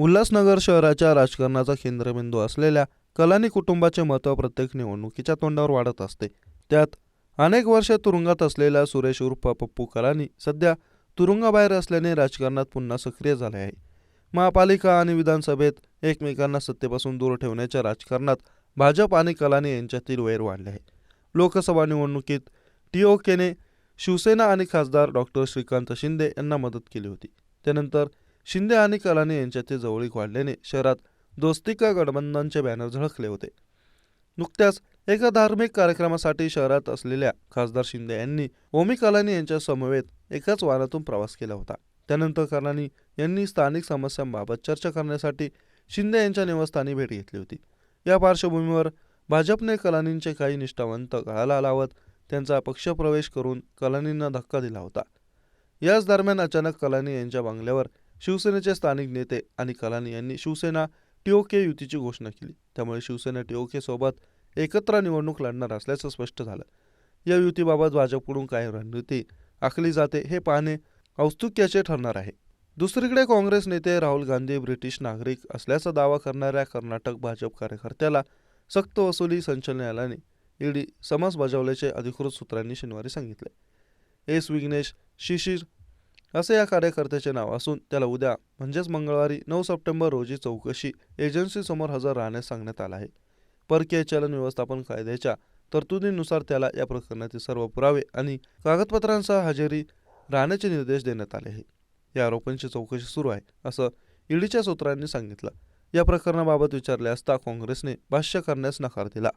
उल्हासनगर शहराच्या राजकारणाचा केंद्रबिंदू असलेल्या कलानी कुटुंबाचे महत्त्व प्रत्येक निवडणुकीच्या तोंडावर वाढत असते. त्यात अनेक वर्षे तुरुंगात असलेला सुरेश उर्फ पप्पू कलानी सध्या तुरुंगाबाहेर असल्याने राजकारणात पुन्हा सक्रिय झाले आहे. महापालिका आणि विधानसभेत एकमेकांना सत्तेपासून दूर ठेवण्याच्या राजकारणात भाजप आणि कलानी यांच्यातील वैर वाढले आहे. लोकसभा निवडणुकीत टी ओकेने शिवसेना आणि खासदार डॉक्टर श्रीकांत शिंदे यांना मदत केली होती. त्यानंतर शिंदे आणि कलानी यांच्यातील जवळीक वाढल्याने शहरात दोस्ती का गठबंधनचे बॅनर झळकले होते. नुकत्याच एका धार्मिक कार्यक्रमासाठी शहरात असलेल्या खासदार शिंदे यांनी ओमी कलानी यांच्या समवेत एकाच वाहनातून प्रवास केला होता. त्यानंतर कलानी यांनी स्थानिक समस्यांबाबत चर्चा करण्यासाठी शिंदे यांच्या निवासस्थानी भेट घेतली होती. या पार्श्वभूमीवर भाजपने कलानींचे काही निष्ठावंत गळाला लावत त्यांचा पक्षप्रवेश करून कलानींना धक्का दिला होता. याच दरम्यान अचानक कलानी यांच्या बंगल्यावर शिवसेनेचे स्थानिक नेते आणि कलानी यांनी शिवसेना टीओके युतीची घोषणा केली. त्यामुळे शिवसेना टीओके सोबत एकत्र निवडणूक लढणार असल्याचं स्पष्ट झालं. या युतीबाबत भाजपकडून काय रणनीती आखली जाते हे पाहणे औत्सुक्याचे ठरणार आहे. दुसरीकडे काँग्रेस नेते राहुल गांधी ब्रिटिश नागरिक असल्याचा दावा करणाऱ्या कर्नाटक भाजप कार्यकर्त्याला सक्त वसुली संचालनालयाने ईडी समज बजावल्याचे अधिकृत सूत्रांनी शनिवारी सांगितले. एस विघ्नेश शिशिर असे या कार्यकर्त्याचे नाव असून त्याला उद्या म्हणजेच मंगळवारी नऊ सप्टेंबर रोजी चौकशी एजन्सीसमोर हजर राहण्यास सांगण्यात आलं आहे. परकीय चलन व्यवस्थापन कायद्याच्या तरतुदीनुसार त्याला या प्रकरणातील सर्व पुरावे आणि कागदपत्रांसह हजेरी राहण्याचे निर्देश देण्यात आले आहे. या आरोपांची चौकशी सुरू आहे असं ईडीच्या सूत्रांनी सांगितलं. या प्रकरणाबाबत विचारले असता काँग्रेसने भाष्य करण्यास नकार दिला.